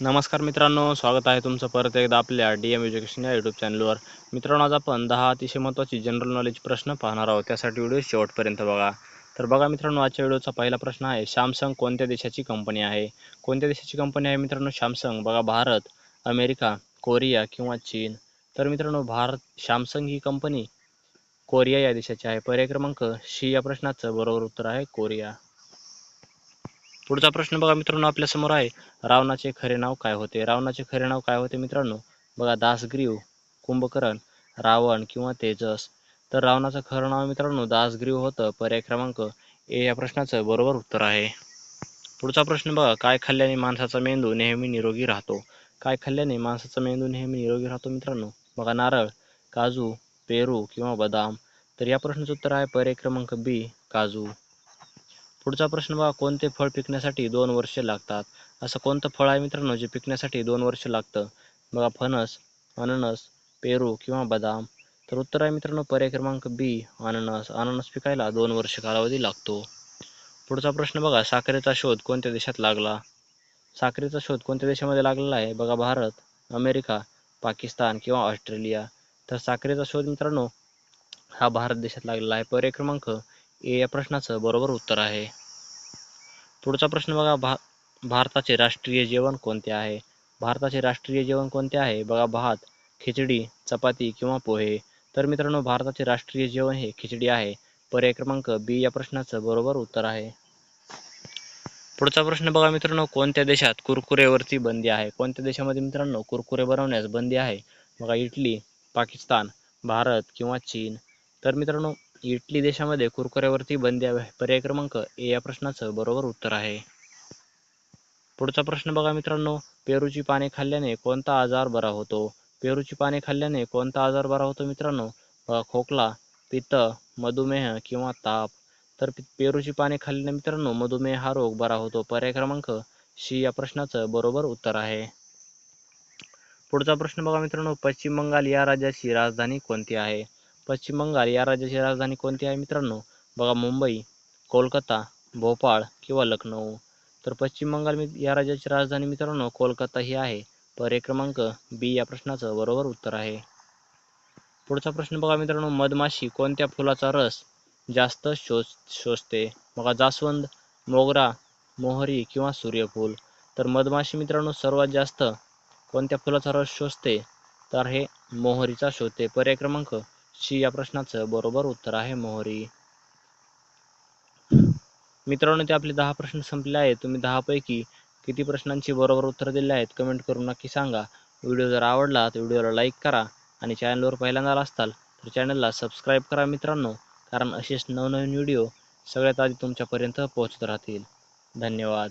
नमस्कार मित्रांनो स्वागत आहे तुमचं परत एकदा आपल्या डी एम एज्युकेशन या यूट्यूब चॅनलवर मित्रांनो आज आपण दहा अतिशय महत्त्वाची जनरल नॉलेज प्रश्न पाहणार आहोत. त्यासाठी व्हिडिओ शेवटपर्यंत बघा. तर बघा मित्रांनो आजच्या व्हिडिओचा पहिला प्रश्न आहे सॅमसंग कोणत्या देशाची कंपनी आहे? कोणत्या देशाची कंपनी आहे मित्रांनो? सॅमसंग बघा भारत अमेरिका कोरिया किंवा चीन. तर मित्रांनो भारत सॅमसंग ही कंपनी कोरिया या देशाची आहे. पर्याय क्रमांक शी या प्रश्नाचं बरोबर उत्तर आहे कोरिया. पुढचा प्रश्न बघा मित्रांनो आपल्यासमोर आहे. रावणाचे खरे नाव काय होते? रावणाचे खरे नाव काय होते मित्रांनो? बघा दासग्रीव कुंभकर्ण रावण किंवा तेजस. तर रावणाचं खरं नाव मित्रांनो दासग्रीव होतं. पर्याय क्रमांक ए या प्रश्नाचं बरोबर उत्तर आहे. पुढचा प्रश्न बघा काय खाल्ल्याने माणसाचा मेंदू नेहमी निरोगी राहतो? काय खाल्ल्याने माणसाचा मेंदू नेहमी निरोगी राहतो मित्रांनो? बघा नारळ काजू पेरू किंवा बदाम. तर या प्रश्नाचं उत्तर आहे पर्याय क्रमांक बी काजू. पुढचा प्रश्न बघा कोणते फळ पिकण्यासाठी दोन वर्षे लागतात? असं कोणतं फळ आहे मित्रांनो जे पिकण्यासाठी दोन वर्ष लागतं? बघा फणस अननस पेरू किंवा बदाम. तर उत्तर आहे मित्रांनो पर्याय क्रमांक बी अननस. अननस पिकायला दोन वर्ष कालावधी लागतो. पुढचा प्रश्न बघा साखरेचा शोध कोणत्या देशात लागला? साखरेचा शोध कोणत्या देशामध्ये लागलेला आहे? बघा भारत अमेरिका पाकिस्तान किंवा ऑस्ट्रेलिया. तर साखरेचा शोध मित्रांनो हा भारत देशात लागलेला आहे. पर्याय क्रमांक या प्रश्नाचं बरोबर उत्तर आहे. पुढचा प्रश्न बघा भा भारताचे राष्ट्रीय जेवण कोणते आहे? भारताचे राष्ट्रीय जेवण कोणते आहे? बघा भात खिचडी चपाती किंवा पोहे. तर मित्रांनो भारताचे राष्ट्रीय जेवण हे खिचडी आहे. पर्याय क्रमांक बी या प्रश्नाचं बरोबर उत्तर आहे. पुढचा प्रश्न बघा मित्रांनो कोणत्या देशात कुरकुरेवरती बंदी आहे? कोणत्या देशामध्ये मित्रांनो कुरकुरे बनवण्यास बंदी आहे? बघा इटली पाकिस्तान भारत किंवा चीन. तर मित्रांनो इटली देशामध्ये कुरकुऱ्यावरती बंदी आहे. पर्याय क्रमांक ए या प्रश्नाचं बरोबर उत्तर आहे. पुढचा प्रश्न बघा मित्रांनो. पेरूची पाने खाल्ल्याने कोणता आजार बरा होतो? पेरूची पाने खाल्ल्याने कोणता आजार बरा होतो मित्रांनो? खोकला पित्त मधुमेह किंवा ताप. तर पेरूची पाने खाल्ल्याने मित्रांनो मधुमेह हा रोग बरा होतो. पर्याय क्रमांक शी या प्रश्नाचं बरोबर उत्तर आहे. पुढचा प्रश्न बघा मित्रांनो. पश्चिम बंगाल या राज्याची राजधानी कोणती आहे? पश्चिम बंगाल या राज्याची राजधानी कोणती आहे मित्रांनो? बघा मुंबई कोलकाता भोपाळ किंवा लखनौ तर पश्चिम बंगाल या राज्याची राजधानी मित्रांनो कोलकाता ही आहे. पर्याय क्रमांक बी या प्रश्नाचं बरोबर उत्तर आहे. पुढचा प्रश्न बघा मित्रांनो मधमाशी कोणत्या फुलाचा रस जास्त शोष शोषते? बघा जास्वंद मोगरा मोहरी किंवा सूर्यफूल. तर मधमाशी मित्रांनो सर्वात जास्त कोणत्या फुलाचा रस शोषते? तर हे मोहरीचा शोधते पर्याय क्रमांक शी या प्रश्नाचं बरोबर उत्तर आहे मोहरी. मित्रांनो ते आपले दहा प्रश्न संपले आहेत. तुम्ही दहापैकी किती प्रश्नांची बरोबर उत्तर दिले आहेत कमेंट करून नक्की सांगा. व्हिडिओ जर आवडला तर व्हिडिओला लाईक करा आणि चॅनलवर पहिल्यांदा असताल तर चॅनलला सबस्क्राईब करा मित्रांनो कारण असेच नवनवीन व्हिडिओ सगळ्यात आधी तुमच्यापर्यंत पोहोचत राहतील. धन्यवाद.